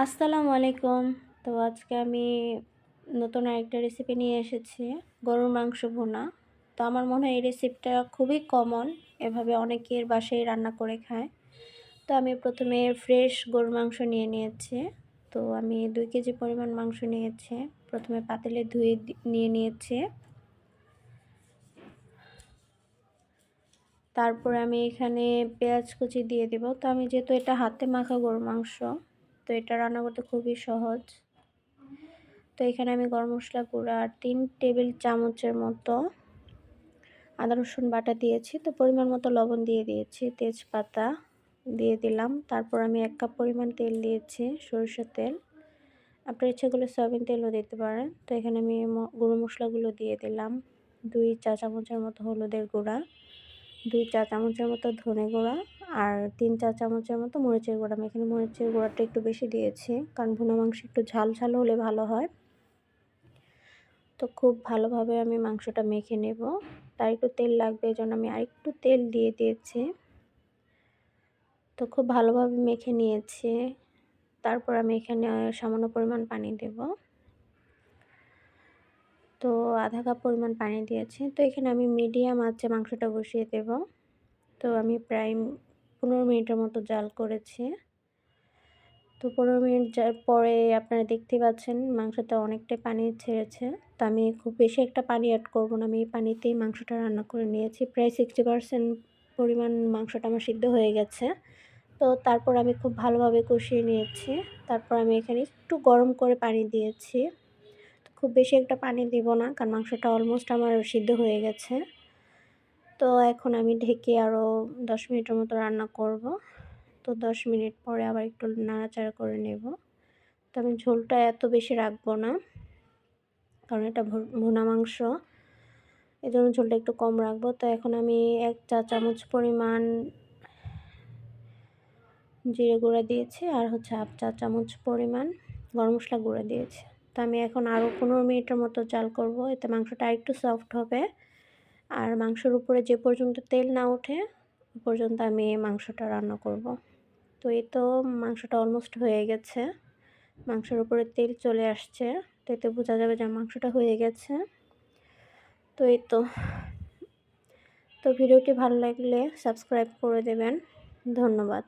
আসসালামু আলাইকুম। তো আজকে আমি নতুন আরেকটা রেসিপি নিয়ে এসেছি, গরুর মাংস ভুনা। তো আমার মনে হয় এই রেসিপিটা খুবই কমন এভাবে অনেকের বাসায় রান্না করে খায়। তো আমি প্রথমে ফ্রেশ গরুর মাংস নিয়ে নিয়েছি। তো আমি দুই কেজি পরিমাণ মাংস নিয়েছি, প্রথমে পাতিলে ধুয়ে নিয়ে নিয়েছি। তারপরে আমি এখানে পেঁয়াজ কুচি দিয়ে দেব। তো আমি যেহেতু এটা হাতে মাখা গরুর মাংস তো এটা রান্না করতে খুবই সহজ। তো এখানে আমি গরম মশলা গুঁড়া আর তিন টেবিল চামচের মতো আদা, রসুন বাটা দিয়েছি। তো পরিমাণ মতো লবণ দিয়ে দিয়েছি, তেজপাতা দিয়ে দিলাম। তারপর আমি এক কাপ পরিমাণ তেল দিয়েছি, সরষের তেল। আপনার ইচ্ছে করলে সয়াবিন তেলও দিতে পারেন। তো এখানে আমি গুঁড়ো মশলাগুলো দিয়ে দিলাম। দুই চা চামচের মতো হলুদের গুঁড়া। দুই চা চামচের মতো ধনে গুঁড়া আর তিন চা চামচের মতো মরিচের গুঁড়া। আমি এখানে মরিচের গুঁড়াটা একটু বেশি দিয়েছি, কারণ ভুনা মাংস একটু ঝাল ঝাল হলে ভালো হয়। তো খুব ভালোভাবে আমি মাংসটা মেখে নেব। তার একটু তেল লাগবে এই জন্য আমি আরেকটু তেল দিয়ে দিয়েছি। তো খুব ভালোভাবে মেখে নিয়েছি। তারপর আমি এখানে সামান্য পরিমাণ পানি দেব। তো আধা কাপ পরিমাণ পানি দিয়েছি। তো এখানে আমি মিডিয়াম আছে মাংসটা বসিয়ে দেব। তো আমি প্রায় পনেরো মিনিটের মতো জাল করেছি। তো পনেরো মিনিট পরে আপনারা দেখতে পাচ্ছেন মাংসটা অনেকটাই পানি ছেড়েছে। তো আমি খুব বেশি একটা পানি অ্যাড করব না। আমি এই পানিতেই মাংসটা রান্না করে নিয়েছি। প্রায় সিক্সটি পারসেন্ট পরিমাণ মাংসটা আমার সিদ্ধ হয়ে গেছে। তো তারপর আমি খুব ভালোভাবে কষিয়ে নিয়েছি। তারপর আমি এখানে একটু গরম করে পানি দিয়েছি। খুব বেশি একটা পানি দিব না, কারণ মাংসটা অলমোস্ট আমার সিদ্ধ হয়ে গেছে। তো এখন আমি ঢেকে আরও দশ মিনিটের মতো রান্না করব। তো দশ মিনিট পরে আবার একটু নাড়াচাড়া করে নেব। তো আমি ঝোলটা এত বেশি রাখব না, কারণ এটা ভুনা মাংস। এই জন্য ঝোলটা একটু কম রাখব। তো এখন আমি এক চা চামচ পরিমাণ জিরে গুঁড়া দিয়েছি, আর হচ্ছে হাফ চা চামচ পরিমাণ গরম মশলা গুঁড়া দিয়েছি। তো আমি এখন আরও পনেরো মিনিটের মতো চাল করব। এতে মাংসটা আরেকটু সফট হবে। আর মাংসের উপরে যে পর্যন্ত তেল না ওঠে পর্যন্ত আমি মাংসটা রান্না করব। তো এই তো মাংসটা অলমোস্ট হয়ে গেছে। মাংসের উপরে তেল চলে আসছে। তো এতে বোঝা যাবে যে মাংসটা হয়ে গেছে। তো এই তো। তো ভিডিওটি ভালো লাগলে সাবস্ক্রাইব করে দেবেন। ধন্যবাদ।